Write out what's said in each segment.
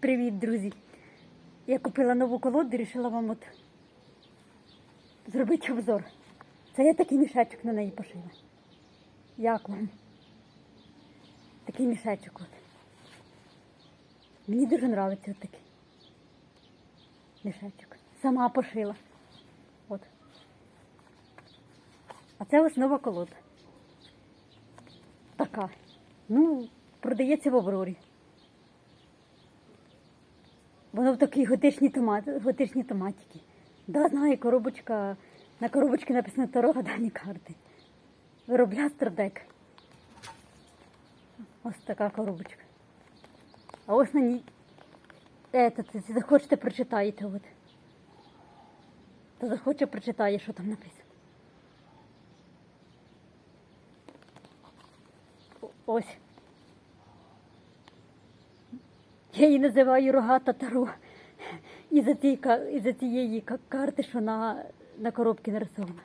Привіт, друзі! Я купила нову колоду і вирішила вам от зробити обзор. Це я такий мішечок на неї пошила. Як вам? Такий мішечок от. Мені дуже подобається от такий мішечок. Сама пошила. От. А це ось нова колода. Така. Ну, продається в Аврорі. Воно в такій готичній томат, готичній томатики. Да, знаю, коробочка. На коробочці написано Таро гадальні карти. Виробля Стардек. Ось така коробочка. А ось на ній. Це захочете, прочитаєте. От. Хто захоче, прочитає, що там написано. Ось. Я її називаю рогата таро. Із-за цієї, ка- із-за цієї ка- карти, що на, на коробці нарисована.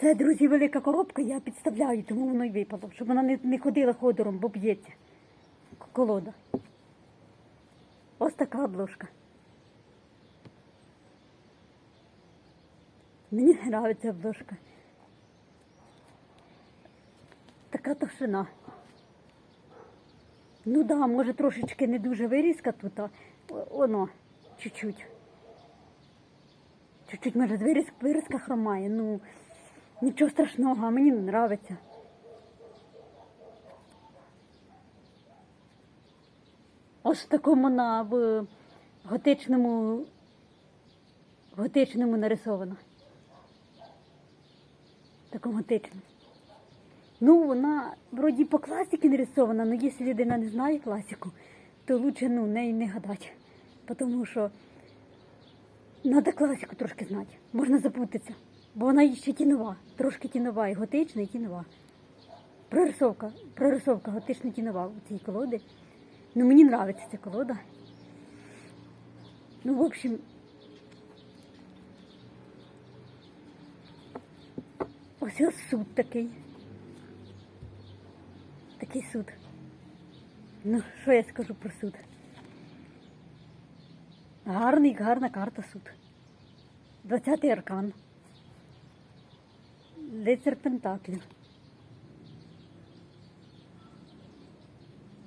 Це, друзі, велика коробка, я підставляю, тому воно й випало, щоб вона не, не ходила ходором, бо б'ється. Колода. Ось така обложка. Мені подобається обложка. Така товщина. Ну да, може трошечки не дуже вирізка тут, а воно, чуть-чуть. Чуть-чуть, може, вирізка, вирізка хромає. Ну, нічого страшного, а мені подобається. Ось в такому на в готичному, готичному нарисовано. Такому готичному. Ну, вона вроді по класиці нарисована, але якщо людина не знає класику, то лучше ну, неї не гадати. Тому що треба класику трошки знати. Можна запутатися. Бо вона ще тінова, трошки тінова, і готична, і тінова. Прорисовка, прорисовка готична тінова у цій колоди. Ну, мені подобається ця колода. Ну, в общем, ось ось суд такий. Такий суд. Ну, що я скажу про суд? Гарний, гарна карта суд. 20-й аркан. Лицар Пентаклів.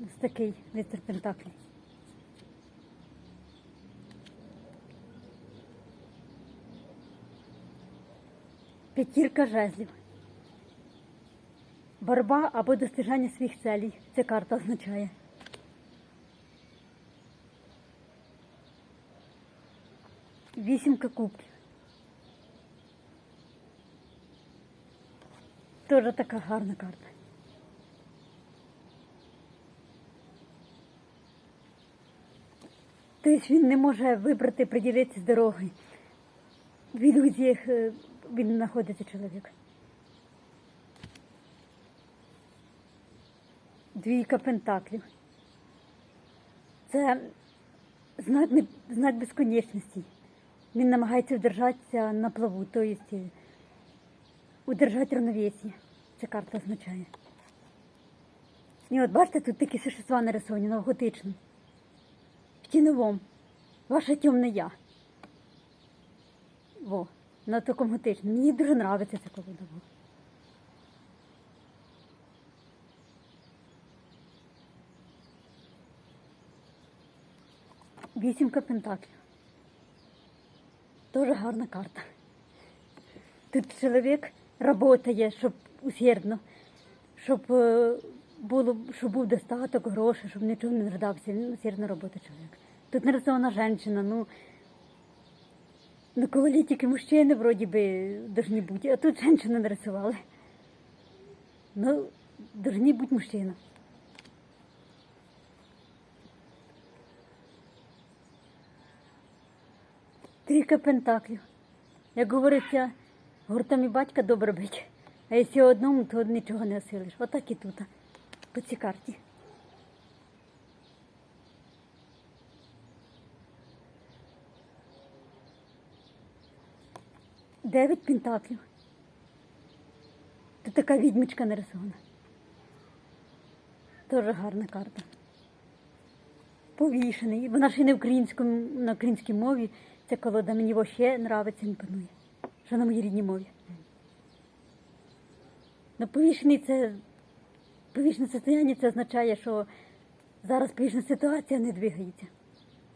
Ось такий лицар Пентаклів. П'ятірка жезлів. Боротьба або достижання своїх целей. Ця карта означає. Вісімка кубків. Теж така гарна карта. Тобто він не може вибрати, приділитися з дороги. В ілюзіях е, він знаходиться чоловік. Двійка пентаклів. Це знак, знак безконечності. Він намагається удержатися на плаву, тобто удержати равновесие. Ця карта означає. І от бачите, тут такі существа нарисовані на готичному. В тіновому. Ваше темне я. Во, на такому готичному. Мені дуже подобається ця колода. Во. Вісімка пентаклів. Дуже гарна карта. Тут чоловік працює, щоб усердно, щоб е, було, щоб був достаток грошей, щоб нічого не нуждався. Він усердно працює чоловік. Тут нарисована жінка, ну, ну коли тільки мужчини вроді би повинні бути, а тут жінку нарисували. Ну, повинні бути мужчина. Трійка пентаклів. Як говориться, гуртом і батька добре бить. А якщо одному, то нічого не осилиш. Отак і тут, по цій карті. Дев'ять пентаклів. Тут така відьмичка нарисована. Дуже гарна карта. Повішений. Вона ще й не українському, на українській мові. Ця колода мені вообще нравиться, імпонує. Що на моїй рідній мові. Ну, повішений це повішене состояння це означає, що зараз повішена ситуація не двигається.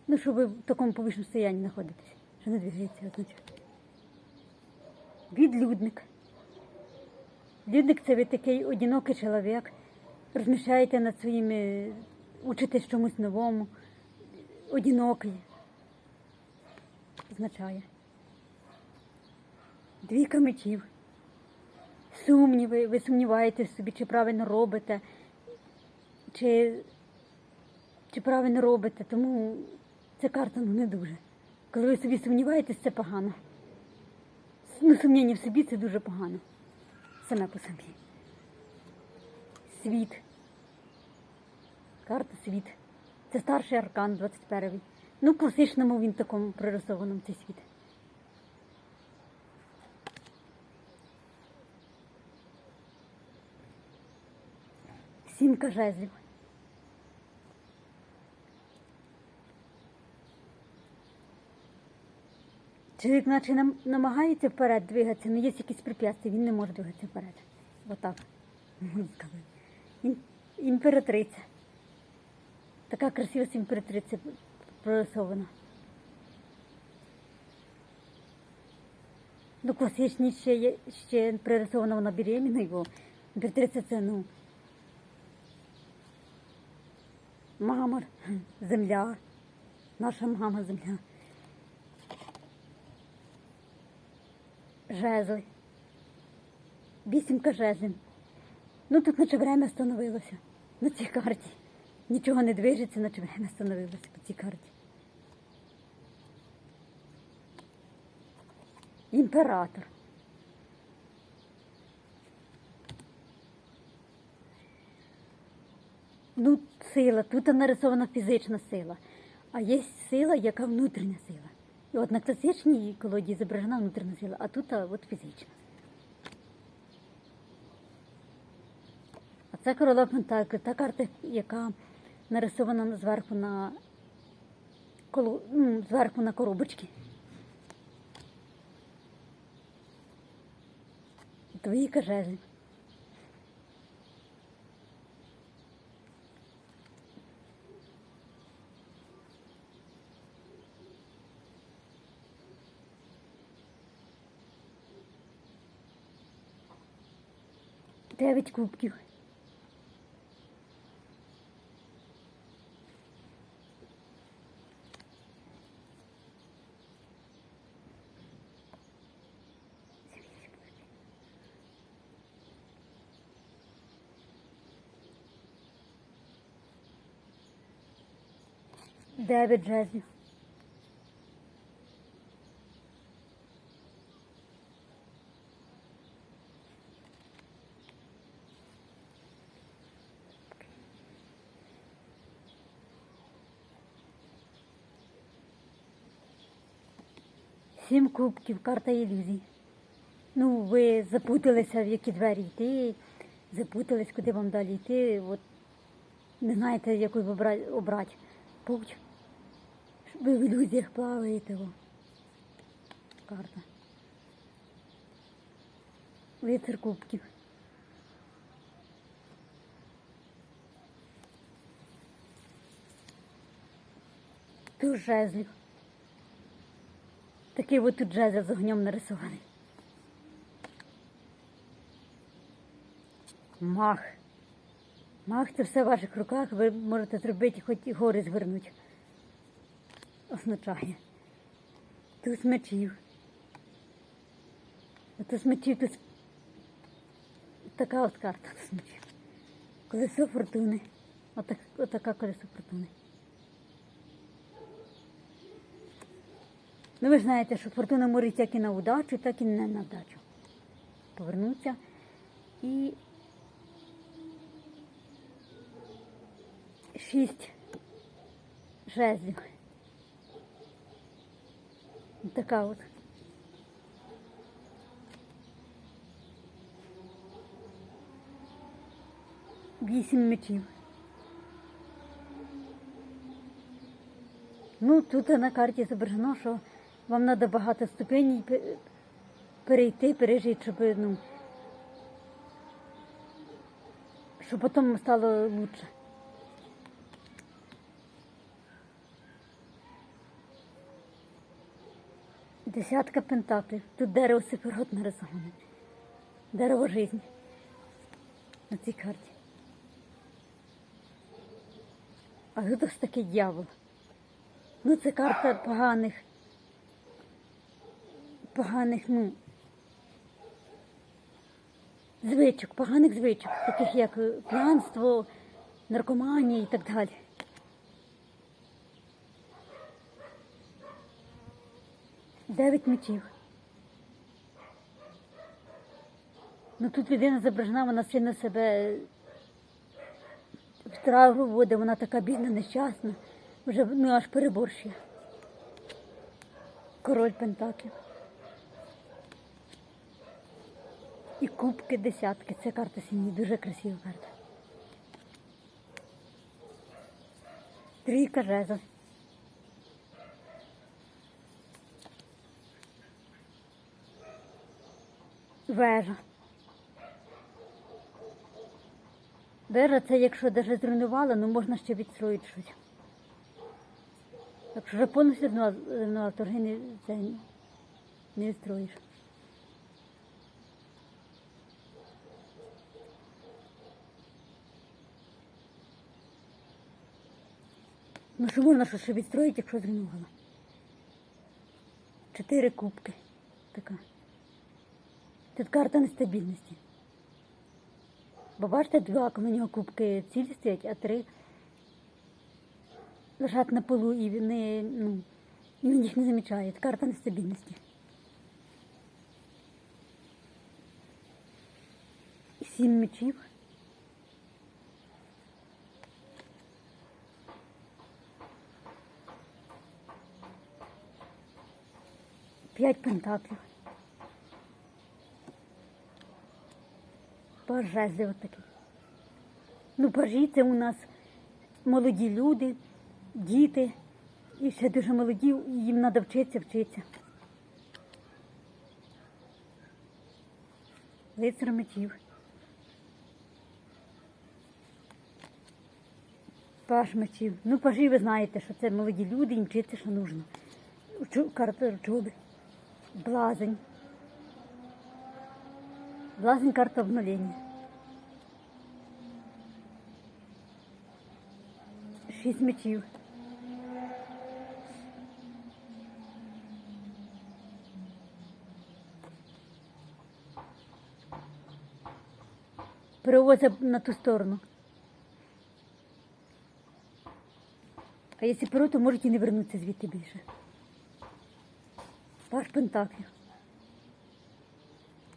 Ну, що ви в такому повішеному состоянні знаходитесь, що не двигається, означає. Відлюдник. Людник це ви такий одинокий чоловік, розмішаєте над своїми, учитесь чомусь новому, одинокий. Означає. Двійка мечів. Сумніви, ви сумніваєтесь собі, чи правильно робите, чи, чи правильно робите, тому ця карта ну, не дуже. Коли ви собі сумніваєтесь, це погано. Ну, сумніння в собі це дуже погано. Саме по собі. Світ. Карта світ. Це старший аркан 21-й. Ну, класичному він такому пририсованому цей світ. Сімка жезлів. Чоловік наче нам, намагається вперед двигатися, але є якісь препятствия, він не може двигатися вперед. Отак. Імператриця. Така красива імператриця прорисована. Ну, класичні ще є, ще пририсована вона беременна, бо імператриця це, ну, мама, земля, наша мама земля. Жезли. Вісімка жезлів. Ну тут наче время становилося на цій карті. Нічого не движеться, наче время становилося по цій карті. Імператор. Ну, сила, тут нарисована фізична сила, а є сила, яка внутрішня сила. Ну, Однак це класичній колоді зображена внутрішня сила, а тут от фізична. А це королева Пентаклів, та карта, яка нарисована зверху на коло... ну, зверху на коробочки. Твої кажежі. 9 кубків. Дев'ять жезлів. Сім кубків, карта ілюзій. Ну, ви запуталися, в які двері йти, запутались, куди вам далі йти. От не знаєте, яку обрати, путь. Ви в ілюзіях плаваєте. О. Карта. Лицар кубків. Туз жезлів. Такий от тут жезл з огнем нарисований. Мах. Мах це все в ваших руках, ви можете зробити хоч і гори звернути. Означає. Туз мечів. Туз мечів тут така от карта. Колесо фортуни. Отак, отака колесо фортуни. Ну, ви знаєте, що фортуна морить як і на удачу, так і не на вдачу. Повернуться і шість жезлів. Така от. Вісім мечів. Ну, тут на карті зображено, що вам треба багато ступеней перейти, пережити, щоб, ну, щоб потім стало лучше. Десятка пентаклів. Тут дерево сифирот нарисоване. Дерево житті. На цій карті. А тут ось такий дьявол. Ну, це карта поганих. Поганих, ну. Звичок, поганих звичок, таких як е, п'янство, наркоманія і так далі. Дев'ять мечів. Ну тут людина зображена, вона сильно себе в травму вводить, вона така бідна, нещасна, вже ну, аж переборщує. Король Пентаклів. І кубки десятки. Це карта сім'ї, дуже красива карта. Трійка жезлів. Вежа. Вежа це якщо навіть зруйнувала, ну можна ще відстроїти щось. Якщо вже повністю зруйнувала, то вже не, це не відстроїш. Ну що можна щось ще відстроїти, якщо зруйнувала? Чотири кубки. Така. Тут карта нестабільності. Бо бачите, два коло нього кубки цілі стоять, а три лежать на полу і він, не, ну, і він їх не замічає. Це карта нестабільності. Сім мечів. П'ять пентаклів. Паж жезлів отакий. Ну, пажі це у нас молоді люди, діти, і ще дуже молоді, їм треба вчитися, вчитися. Лицар мечів. Паш мечів. Ну, пажі ви знаєте, що це молоді люди, їм вчитися, що. Учу- Карта учоби. Блазень. Блазень карта обновления. Шість мечів. Перевозять на ту сторону. А якщо перо, то можуть і не вернутися звідти більше. Паш Пентаклів.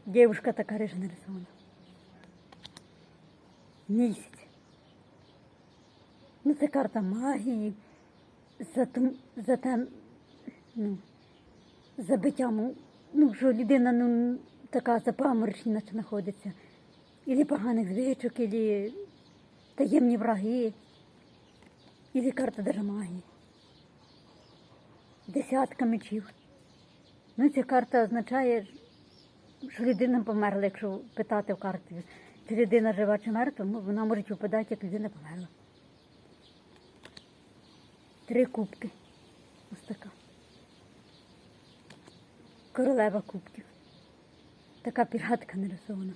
Девушка така рижа нарисована. Місяць. Ну, це карта магії. За, ту, за те, ну, забиттям, ну, що людина ну, така запаморочна наче знаходиться. Ілі поганих звичок, ілі таємні враги, ілі карта даже магії. Десятка мечів. Ну, ця карта означає, що людина померла, якщо питати в карті, чи людина жива чи мертва, ну, вона може випадати, як людина померла. Три кубки. Ось така. Королева кубків. Така піратка нарисована.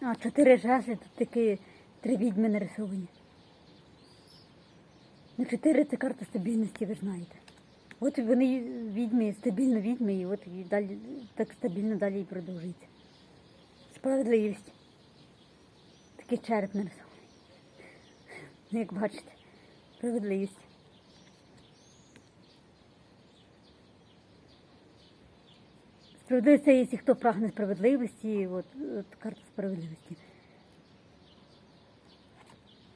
А, чотири жезли, тут такі три відьми нарисовані. Ну, чотири це карта стабільності, ви знаєте. От вони відьми, стабільно відьми, і от і далі так стабільно далі і продовжується. Справедливість. Такий череп нарисований. Ну, Як бачите, справедливість. Справедливість це якщо хто прагне справедливості, от, от карта справедливості.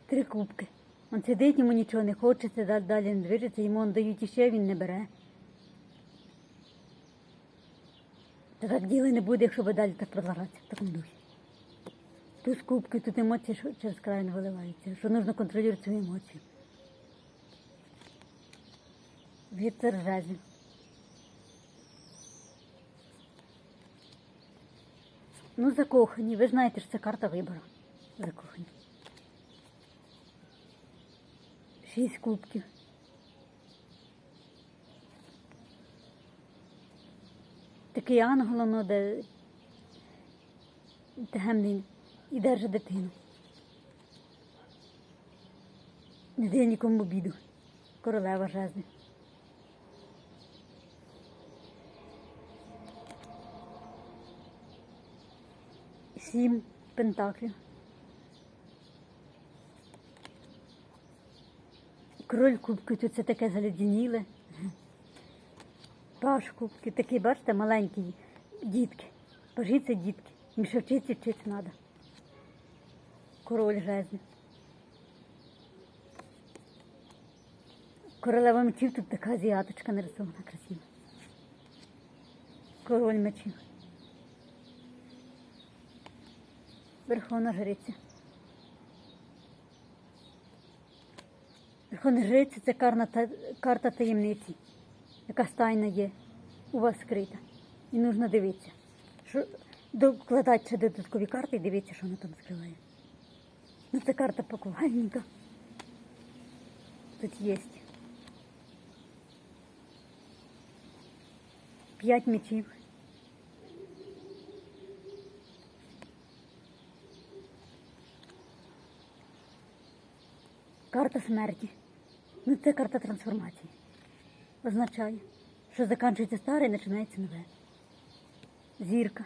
Три кубки. Он сидить, йому нічого не хочеться, далі, не движеться, йому дають іще, він не бере. Та так діла не буде, якщо ви далі так продовжатися в такому духі. Тут кубки, тут емоції що через край не виливаються, що потрібно контролювати свої емоції. Вітер жезлів. Ну, закохані. Ви знаєте, що це карта вибору. Закохані. Шість кубків. Такий ангел, ну, де темний і держить дитину. Не дає нікому біду. Королева жезлів. Сім пентаклів. Король кубки тут це таке заледеніле. Паш кубки, такий, бачите, маленький дітки. Це дітки. Їм ще вчитися вчитися треба. Король жезлів. Королева мечів тут така азіаточка нарисована красива. Король мечів. Верховна жриця. Верховна це карта таємниці, яка стайна є у вас скрита. І нужно дивитися. Що, докладати ще додаткові карти і дивитися, що вона там скриває. Ну, це карта пакувальника. Тут є. П'ять мечів. Карта смерті. Ну, це карта трансформації. Означає, що закінчується старе і починається нове. Зірка.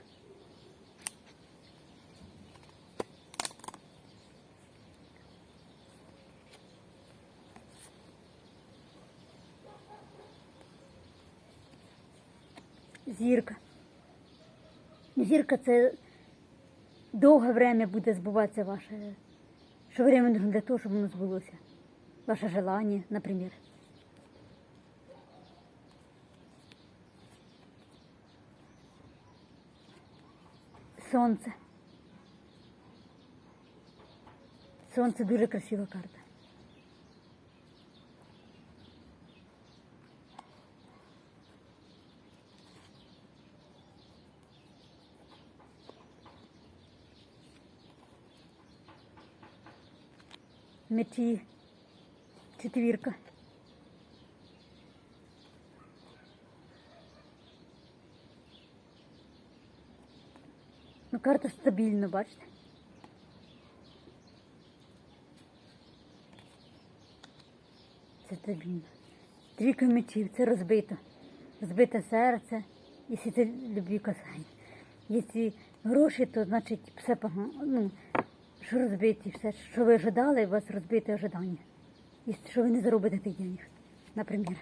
Зірка. Зірка це довге время буде збуватися ваше. Що время нужно для того, щоб воно збулося. Ваше желание, наприклад. Сонце. Сонце дуже красива карта. Мечі. Четвірка. Ну, карта стабільна, бачите? Це стабільно. Трійка мечів, це розбито. Розбите серце, якщо це любві касає. Якщо гроші, то значить все погано. Ну, що розбиті, все, що ви ожидали, у вас розбите ожидання. Якщо що ви не заробите тих денег, наприклад.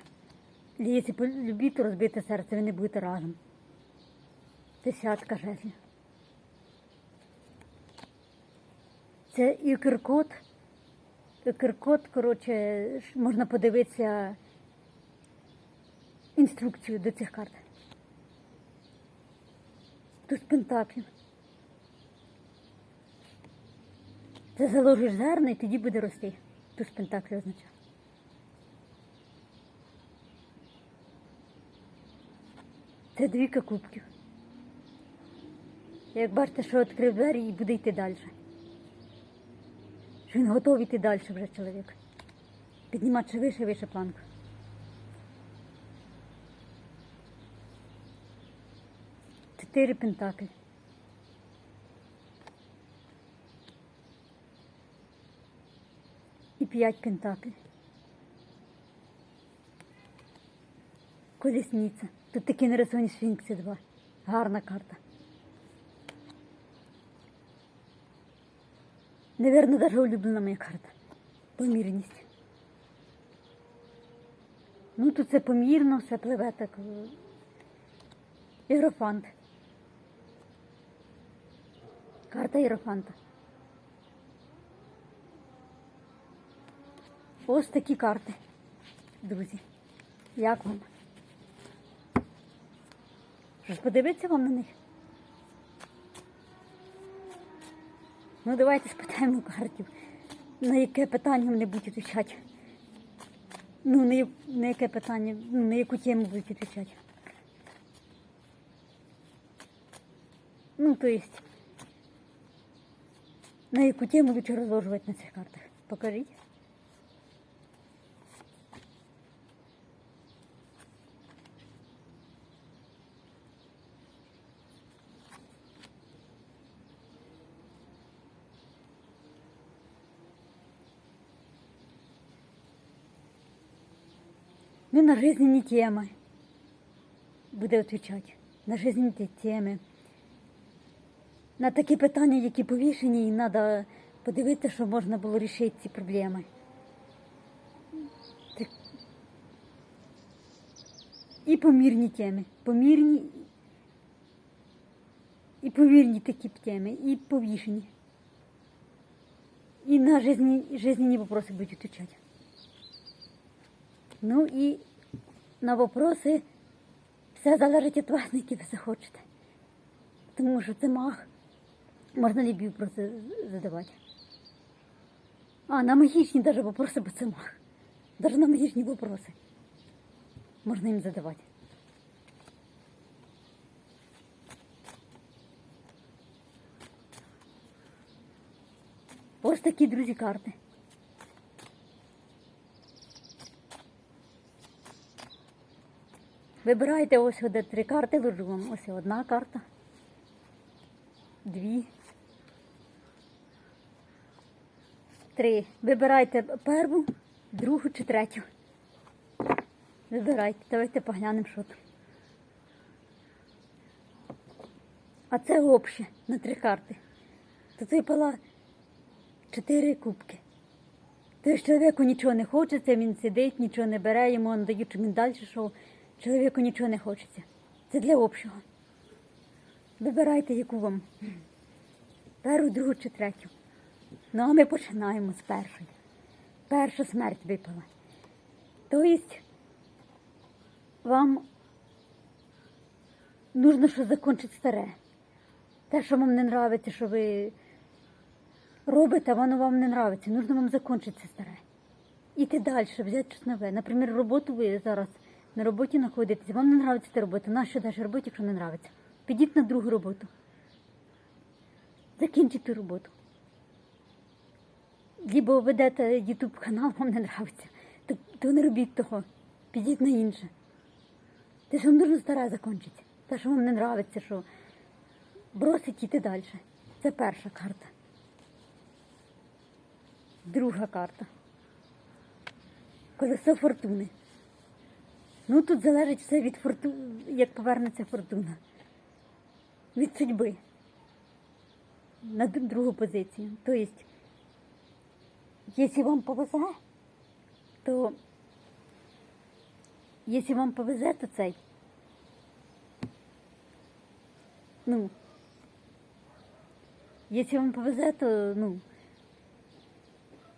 Якщо по то розбите серце, ви не будете разом. Десятка жезлів. Це і Киркот. Киркот, коротше, можна подивитися інструкцію до цих карт. Тут пентаклів. Це заложиш зерно і тоді буде рости. Тут пентаклі означає. Це двійка кубків. Як бачите, що відкрив двері і буде йти далі. Що він готовий йти далі вже чоловік. Піднімати ще вище, вище планку. Чотири пентаклі. П'ять пентаклів. Колісниця. Тут такі нарисовані сфінкси два. Гарна карта. Наверно, даже улюблена моя карта. Помірність. Ну, тут це помірно, все пливе так. е, Єрофант. Карта Єрофанта. Ось такі карти, друзі. Як вам? Що ж подивитися вам на них? Ну, давайте спитаємо картів, на яке питання вони будуть відповідати. Ну, на, на яке питання, ну, на яку тему будуть відповідати. Ну, то есть, на яку тему лучше розложувати на цих картах? Покажіть. Ну, на жизненні теми буде відповідати. На жизненні теми. На такі питання, які повішені, і треба подивитися, що можна було вирішити ці проблеми. Так. І помірні теми. Помірні і повірні такі теми, і повішені. І на жизненні вопроси будуть відповідати. Ну і на вопроси все залежить від вас, які ви захочете. Тому що це маг. Можна любі вопроси задавати. А, на магічні навіть вопроси, бо це маг. Навіть на магічні вопроси. Можна їм задавати. Ось такі, друзі, карти. Вибирайте ось де три карти, ложу вам. Ось одна карта. Дві. Три. Вибирайте першу, другу чи третю. Вибирайте. Давайте поглянемо, що там. А це обще на три карти. Тут випала чотири кубки. Тобто чоловіку нічого не хочеться, він сидить, нічого не бере, йому надають, щоб він далі йшов. Чоловіку нічого не хочеться. Це для общого. Вибирайте, яку вам. Першу, другу чи третю. Ну, а ми починаємо з першої. Перша смерть випала. Тобто вам нужно щось закінчити старе. Те, що вам не подобається, що ви робите, воно вам не подобається. Нужно вам закінчити це старе. Іти далі, взяти щось нове. Наприклад, роботу ви зараз на роботі знаходитесь, вам не подобається ця робота. Нащо далі роботі, якщо не подобається? Підіть на другу роботу. Закінчіть ту роботу. Лібо ведете YouTube канал, вам не подобається, то, то не робіть того. Підіть на інше. Те, що вам дуже старе закінчить. Те, що вам не подобається, що бросить іти далі. Це перша карта. Друга карта. Колесо фортуни. Ну тут залежить все від фортуни, як повернеться фортуна. Від судьби. На другу позицію. Тобто, якщо вам повезе, то якщо вам повезе, то цей. Ну, якщо вам повезе, то ну,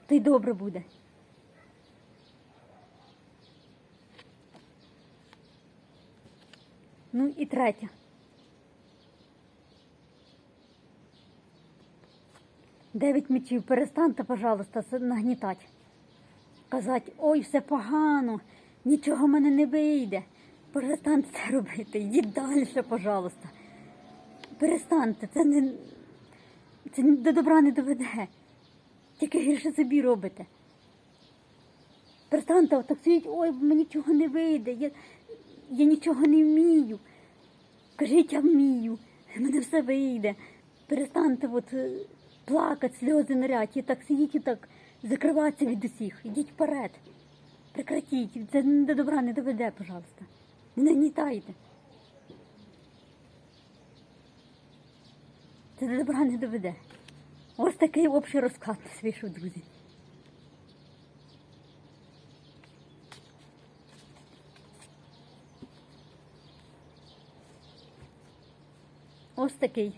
то й добре буде. Ну і третя. Дев'ять мечів. Перестаньте, пожалуйста, нагнітати. Казати, ой, все погано, нічого в мене не вийде. Перестаньте це робити. Йдіть далі, пожалуйста. Перестаньте, це не це до добра не доведе. Тільки гірше собі робите. Перестаньте отак сидіть, ой, мені нічого не вийде, я, я нічого не вмію. Кажіть, я вмію, мене все вийде. Перестаньте от, е, плакати, сльози нарять, і так сидіть і так закриватися від усіх. Ідіть вперед. Прекратіть. Це до добра не доведе, пожалуйста. Не нагнітайте. Це до добра не доведе. Ось такий общий розклад вийшов, друзі. Ось такий.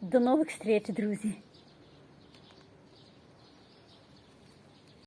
До нових встреч, друзі!